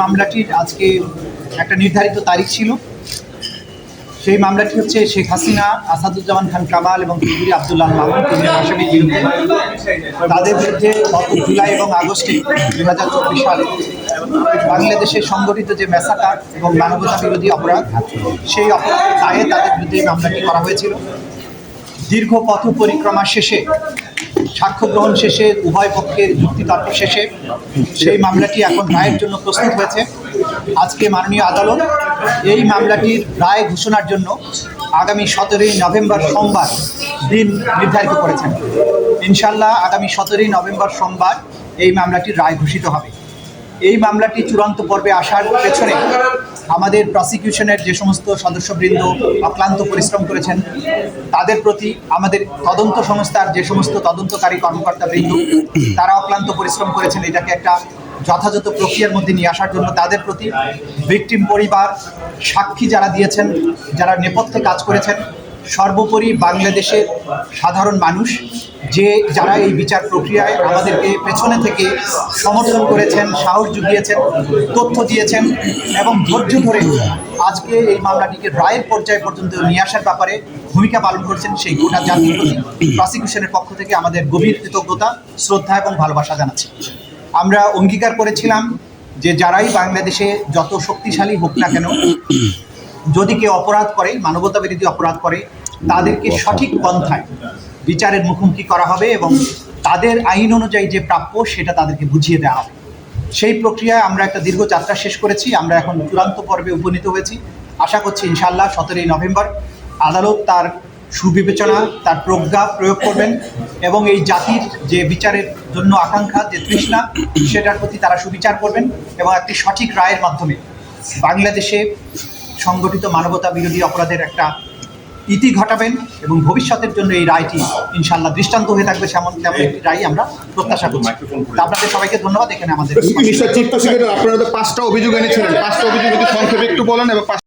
মামলাটির আজকে একটা নির্ধারিত তারিখ ছিল। সেই মামলাটি হচ্ছে শেখ হাসিনা, আসাদুজ্জামান খান কামাল এবং চৌধুরী আবদুল্লাহ মামুন তিনজন বিরুদ্ধে। তাদের বিরুদ্ধে গত জুলাই এবং আগস্টে দুই হাজার চব্বিশ সালে বাংলাদেশে সংগঠিত যে মেসাকার এবং মানবতা বিরোধী অপরাধ, সেই অপরাধের দায়ে তাদের বিরুদ্ধে মামলাটি করা হয়েছিল। দীর্ঘ পথ পরিক্রমা শেষে সাক্ষ্য গ্রহণ শেষে, উভয় পক্ষের যুক্তিতর্ক শেষে সেই মামলাটি এখন রায়ের জন্য প্রস্তুত হয়েছে। আজকে মাননীয় আদালত এই মামলাটির রায় ঘোষণার জন্য আগামী সতেরোই নভেম্বর সোমবার দিন নির্ধারিত করেছেন। ইনশাল্লাহ আগামী সতেরোই নভেম্বর সোমবার এই মামলাটির রায় ঘোষিত হবে। এই মামলাটি চূড়ান্ত পর্বে আসার পেছনে আমাদের প্রসিকিউশনের যে সমস্ত সদস্যবৃন্দ অক্লান্ত পরিশ্রম করেছেন, তাদের প্রতি আমাদের তদন্ত সংস্থার যে সমস্ত তদন্তকারী কর্মকর্তা বৃন্দ তারা অক্লান্ত পরিশ্রম করেছেন। এটাকে একটা যথাযথ প্রক্রিয়ার মধ্যে নিয়ে আসার জন্য তাদের প্রতি ভিকটিম পরিবার সাক্ষী যারা দিয়েছেন, যারা নেপথ্যে কাজ করেছেন, সর্বোপরি বাংলাদেশের সাধারণ মানুষ যে যারা এই বিচার প্রক্রিয়ায় আমাদেরকে পেছনে থেকে সমর্থন করেছেন, সাহস জুগিয়েছেন, তথ্য দিয়েছেন এবং ধৈর্য ধরে আজকে এই মামলাটিকে রায়ের পর্যায় পর্যন্ত নিয়ে আসার ব্যাপারে ভূমিকা পালন করছেন সেই গোটা জাতির প্রতি। প্রসিকিউশনের পক্ষ থেকে আমাদের গভীর কৃতজ্ঞতা, শ্রদ্ধা এবং ভালোবাসা জানাচ্ছি। আমরা অঙ্গীকার করেছিলাম যে যারাই বাংলাদেশে যত শক্তিশালী হোক না কেন, যদি কেউ অপরাধ করে মানবতা বিরোধী অপরাধ করে, তাদেরকে সঠিক পন্থায় বিচারের মুখোমুখি করা হবে এবং তাদের আইন অনুযায়ী যে প্রাপ্য সেটা তাদেরকে বুঝিয়ে দেওয়া হবে। সেই প্রক্রিয়ায় আমরা একটা দীর্ঘ যাত্রা শেষ করেছি আমরা এখন চূড়ান্ত পর্বে উপনীত হয়েছি। আশা করছি ইনশাল্লাহ সতেরোই নভেম্বর আদালত তার সুবিবেচনা তার প্রজ্ঞা প্রয়োগ করবেন এবং এই জাতির যে বিচারের জন্য আকাঙ্ক্ষা যে তৃষ্ণা সেটার প্রতি তারা সুবিচার করবেন এবং একটি সঠিক রায়ের মাধ্যমে বাংলাদেশে সংগঠিত মানবতা বিরোধী অপরাধের একটা ইতি ঘটাবেন এবং ভবিষ্যতের জন্য এই রায়টি ইনশাল্লাহ দৃষ্টান্ত হয়ে থাকবে সেমন তেমন একটি রায় আমরা প্রত্যাশা করছি। আপনাদের সবাইকে ধন্যবাদ এখানে আমাদের আপনারা তো পাঁচটা অভিযোগ এনেছিলেন। পাঁচটা অভিযোগ যদি সংক্ষেপে একটু বলেন এবং পাঁচ-